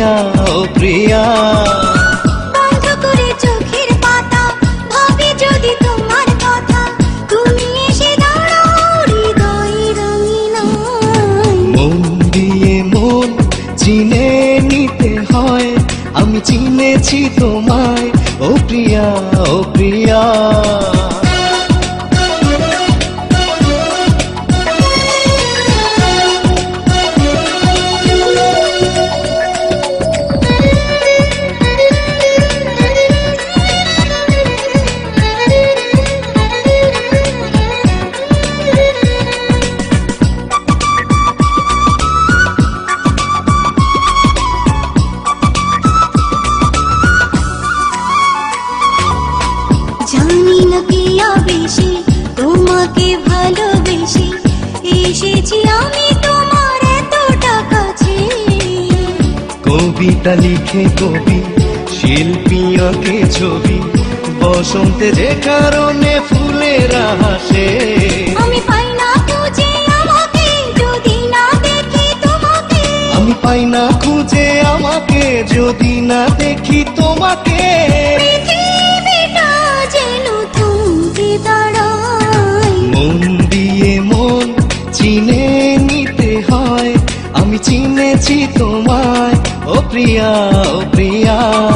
প্রিয়া ও প্রিয়া। বন্ধ করে চোখের পাতা ভাবি যদি তোমার কথা তুমি এসে দাঁড়াও হৃদয় রঙিনায় মন দিয়ে মন চিনে নিতে হয় আমি চিনেছি তোমায়। ও প্রিয়া ও প্রিয়া। জানি না তোমাকে ভালোবেসে এসেছি আমি তোমার এতটা কাছে। কবিতা লিখে কবি শিল্পী আঁকে ছবি বসন্তে যে কারণে ফুলের হাসে আমি পাই না খুঁজে আমাকে যদি না দেখি তোমাকে। আমি পাই না খুঁজে আমাকে যদি না দেখি তোমাকে। চিনেছি তোমায়। ও প্রিয়া ও প্রিয়া।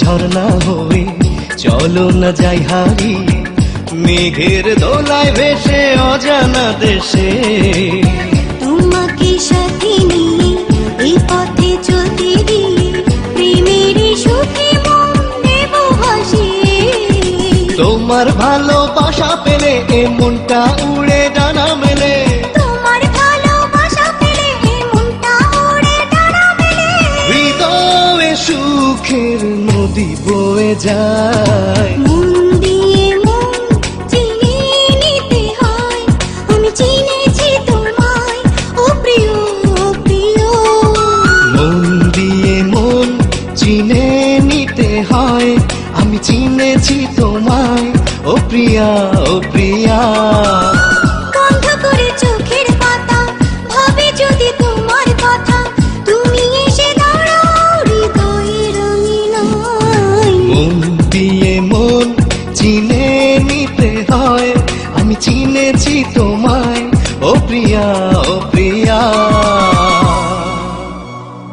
ঝর্ণা হয়ে চলো না যাই হারিয়ে মেঘের দোলায় ভেসে অজানা দেশে। তোমাকে সাথে নিয়ে এই পথে চলতে গিয়ে প্রেমের সুখে মন তোমার ভালোবাসা পেলে এ মনটা উড়ে ডানা মেলে। তোমার ভালোবাসা পেলে এ মনটা ওড়ে ডানা মেলে। হৃদয়ে সুখের নদী বয়ে যায়। দিয়ে চিনিয়ে নিতে আমি চিনেছি তোমায়। ও প্রিয় ও প্রিয়। দিয়ে চিনে নিতে হয়। আমি চিনেছি তোমায়। ও প্রিয়া ও প্রিয়া। চিনেছি তোমায়। ও প্রিয়া ও